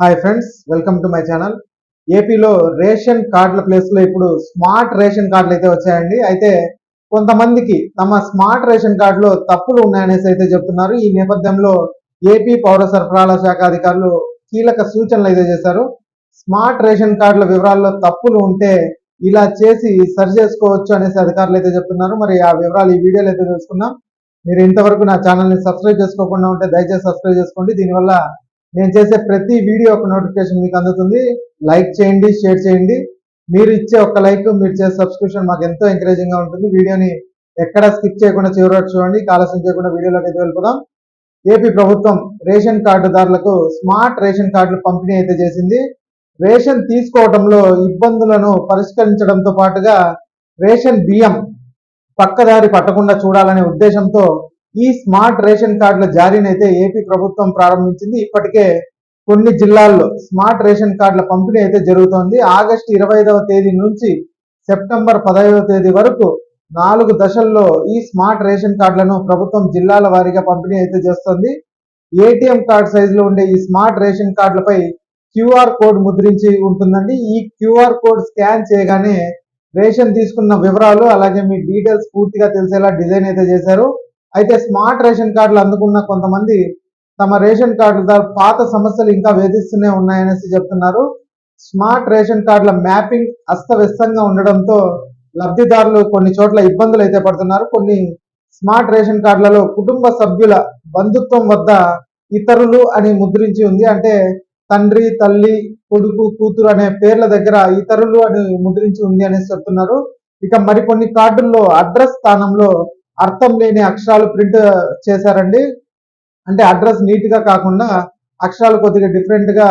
Hi friends welcome to my channel ఏపీలో ration కార్డుల ప్లేస్లో ఇప్పుడు స్మార్ట్ రేషన్ కార్డులు అయితే వచ్చాయండి. అయితే కొంతమందికి తమ స్మార్ట్ రేషన్ కార్డులో తప్పులు ఉన్నాయనేసి అయితే చెప్తున్నారు. ఈ నేపథ్యంలో ఏపీ పౌర సరఫరాల శాఖ అధికారులు కీలక సూచనలు అయితే చేశారు. స్మార్ట్ రేషన్ కార్డుల వివరాల్లో తప్పులు ఉంటే ఇలా చేసి సరి చేసుకోవచ్చు అనేసి అధికారులు అయితే చెప్తున్నారు. మరి ఆ వివరాలు ఈ వీడియోలో అయితే తెలుసుకుందాం. మీరు ఇంతవరకు నా ఛానల్ని సబ్స్క్రైబ్ చేసుకోకుండా ఉంటే దయచేసి సబ్స్క్రైబ్ చేసుకోండి. దీనివల్ల నేను చేసే ప్రతి వీడియో ఒక నోటిఫికేషన్ మీకు అందుతుంది. లైక్ చేయండి షేర్ చేయండి. మీరు ఇచ్చే ఒక లైక్ మీరు చేసే సబ్స్క్రిప్షన్ మాకు ఎంతో ఎంకరేజింగ్గా ఉంటుంది. వీడియోని ఎక్కడ స్కిప్ చేయకుండా చివరి చూడండి. ఆలస్యం చేయకుండా వీడియోలోకి అయితే వెళ్ళిపోదాం. ఏపీ ప్రభుత్వం రేషన్ కార్డుదారులకు స్మార్ట్ రేషన్ కార్డులు పంపిణీ అయితే చేసింది. రేషన్ తీసుకోవడంలో ఇబ్బందులను పరిష్కరించడంతో పాటుగా రేషన్ బియ్యం పక్కదారి పట్టకుండా చూడాలనే ఉద్దేశంతో ఈ స్మార్ట్ రేషన్ కార్డుల జారీని అయితే ఏపీ ప్రభుత్వం ప్రారంభించింది. ఇప్పటికే కొన్ని జిల్లాల్లో స్మార్ట్ రేషన్ కార్డుల పంపిణీ అయితే జరుగుతోంది. ఆగస్టు ఇరవై ఐదవ తేదీ నుంచి సెప్టెంబర్ పదహైదవ తేదీ వరకు నాలుగు దశల్లో ఈ స్మార్ట్ రేషన్ కార్డులను ప్రభుత్వం జిల్లాల వారీగా పంపిణీ అయితే చేస్తుంది. ఏటీఎం కార్డు సైజులో ఉండే ఈ స్మార్ట్ రేషన్ కార్డులపై క్యూఆర్ కోడ్ ముద్రించి ఉంటుందండి. ఈ క్యూఆర్ కోడ్ స్కాన్ చేయగానే రేషన్ తీసుకున్న వివరాలు అలాగే మీ డీటెయిల్స్ పూర్తిగా తెలిసేలా డిజైన్ అయితే చేశారు. అయితే స్మార్ట్ రేషన్ కార్డులు అందుకున్న కొంతమంది తమ రేషన్ కార్డుల ద్వారా పాత సమస్యలు ఇంకా వేధిస్తూనే ఉన్నాయనేసి చెప్తున్నారు. స్మార్ట్ రేషన్ కార్డుల మ్యాపింగ్ అస్తవ్యస్తంగా ఉండడంతో లబ్ధిదారులు కొన్ని చోట్ల ఇబ్బందులు అయితే పడుతున్నారు. కొన్ని స్మార్ట్ రేషన్ కార్డులలో కుటుంబ సభ్యుల బంధుత్వం వద్ద ఇతరులు అని ముద్రించి ఉంది. అంటే తండ్రి తల్లి కొడుకు కూతురు అనే పేర్ల దగ్గర ఇతరులు అని ముద్రించి ఉంది అనేసి చెప్తున్నారు. ఇక మరికొన్ని కార్డుల్లో అడ్రస్ స్థానంలో అర్థం లేని అక్షరాలు ప్రింట్ చేశారండి. అంటే అడ్రస్ నీట్గా కాకుండా అక్షరాలు కొద్దిగా డిఫరెంట్గా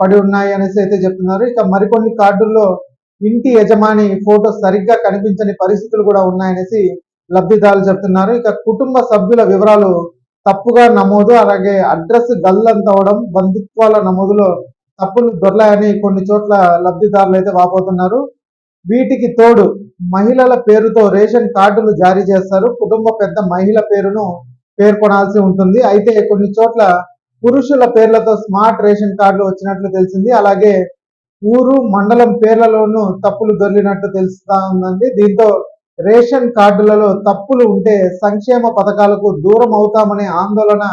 పడి ఉన్నాయి అనేసి అయితే చెప్తున్నారు. ఇక మరికొన్ని కార్డుల్లో ఇంటి యజమాని ఫోటో సరిగ్గా కనిపించని పరిస్థితులు కూడా ఉన్నాయనేసి లబ్ధిదారులు చెప్తున్నారు. ఇక కుటుంబ సభ్యుల వివరాలు తప్పుగా నమోదు అలాగే అడ్రస్ గల్లంతవడం బంధుత్వాల నమోదులో తప్పులు దొరలాయని కొన్ని చోట్ల లబ్ధిదారులు అయితే వాపోతున్నారు. వీటికి తోడు మహిళల పేరుతో రేషన్ కార్డులు జారీ చేస్తారు. కుటుంబ పెద్ద మహిళ పేరును పేర్కొనాల్సి ఉంటుంది. అయితే కొన్ని చోట్ల పురుషుల పేర్లతో స్మార్ట్ రేషన్ కార్డులు వచ్చినట్లు తెలిసింది. అలాగే ఊరు మండలం పేర్లలోనూ తప్పులు దొరికినట్టు తెలుస్తా ఉందండి. దీంతో రేషన్ కార్డులలో తప్పులు ఉంటే సంక్షేమ పథకాలకు దూరం అవుతామనే ఆందోళన